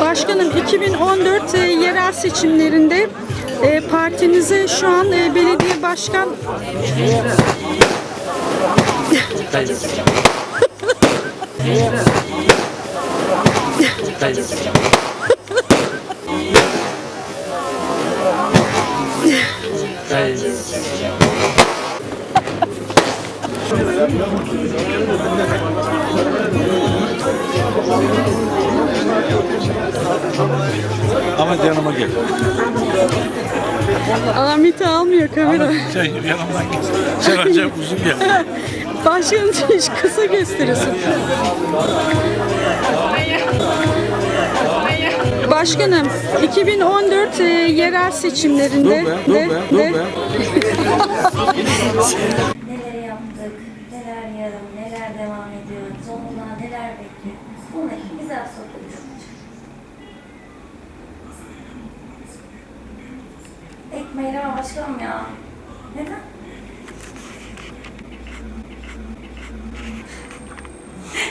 Başkanım 2014 e, yerel seçimlerinde e, partinize şu an e, belediye başkan Ama yanıma gel. Ahmet'i almıyor kamera. Sen yanımdan git. Sen acayip uzun gel. Başkanım hiç kısa gösteriyorsun. Başkanım 2014 e, yerel seçimlerinde Dur be, dur de- be, dur de- be. Neler yaptık, neler yarım, neler devam ediyor, sonuna neler bekliyor. Bunları güzel sorular ama başkanım ya. Neden?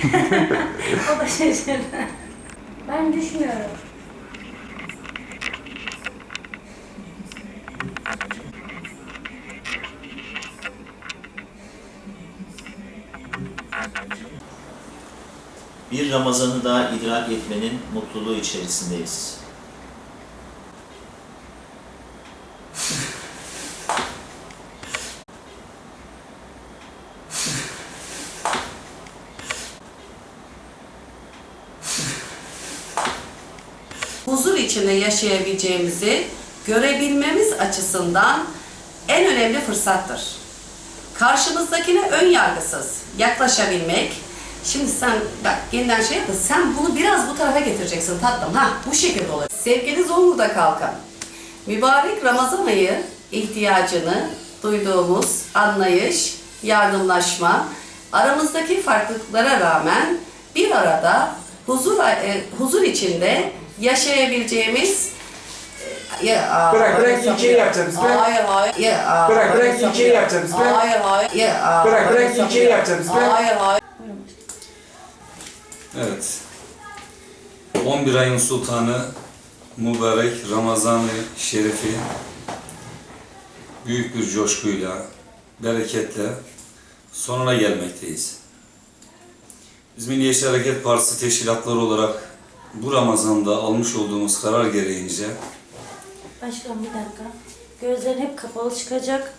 o da şaşırdı. Ben düşmüyorum. Bir Ramazan'ı daha idrak etmenin mutluluğu içerisindeyiz. Huzur içinde yaşayabileceğimizi görebilmemiz açısından en önemli fırsattır. Karşımızdakine ön yargısız yaklaşabilmek. Şimdi sen bak yeniden şey yapma. Sen bunu biraz bu tarafa getireceksin tatlım. Ha bu şekilde olur. Sevgili Zonguldak Kalkan. Mübarek Ramazan ayı ihtiyacını duyduğumuz anlayış, yardımlaşma, aramızdaki farklılıklara rağmen bir arada huzur e, huzur içinde yaşayabileceğimiz e, ya, Bırak, bırak, ilçeyi yapacağız, bırak. Hayır, hayır. Ya, Bırak, bırak, ilçeyi yapacağız, bırak. Hayır, hayır. Ya, Bırak, bırak, ilçeyi yapacağız, bırak. Hayır, hayır. Evet. 11 ayın sultanı mübarek Ramazan-ı Şerifi büyük bir coşkuyla, bereketle sonuna gelmekteyiz. Biz Milliyetçi Hareket Partisi teşkilatları olarak bu Ramazan'da almış olduğumuz karar gereğince Başkanım bir dakika. Gözlerin hep kapalı çıkacak.